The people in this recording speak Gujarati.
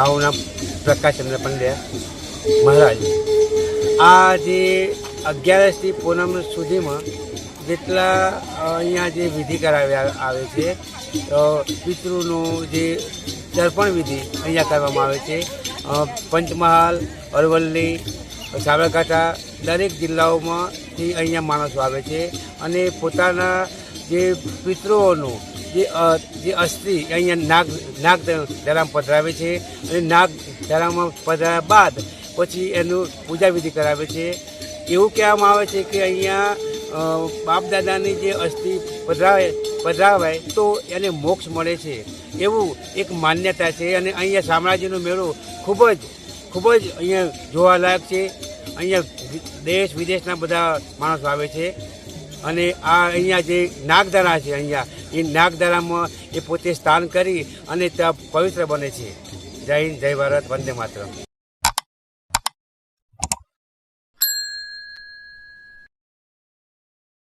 મારું નામ પ્રકાશચંદ્ર પંડ્યા. મહારાજ આ જે અગિયારસથી પૂનમ સુધીમાં જેટલા અહીંયા જે વિધિ કરાવ્યા, આવે છે પિતૃનું જે તર્પણ વિધિ અહીંયા કરવામાં આવે છે. પંચમહાલ, અરવલ્લી, સાબરકાંઠા, દરેક જિલ્લાઓમાંથી અહીંયા માણસો આવે છે અને પોતાના જે પિતૃઓનું જે જે અસ્થિ અહીંયા નાગ નાગ ધરામ પધરાવે છે અને નાગ ધરામાં પધરાવ્યા બાદ પછી એનું પૂજા વિધિ કરાવે છે. એવું કહેવામાં આવે છે કે અહીંયા બાપ દાદાની જે અસ્થિ પધરાવે, પધરાવાય તો એને મોક્ષ મળે છે. એવું એક માન્યતા છે અને અહીંયા શામળાજીનો મેળો ખૂબ જ ખૂબ જ અહીંયા જોવાલાયક છે. અહીંયા દેશ વિદેશના બધા માણસો આવે છે. અને આ અહીંયા જે નાગધારા છે અહીંયા, એ નાગધારામાં એ પોતે સ્નાન કરી અને ત્યાં પવિત્ર બને છે. જય હિન્દ, જય ભારત, વંદે માતરમ.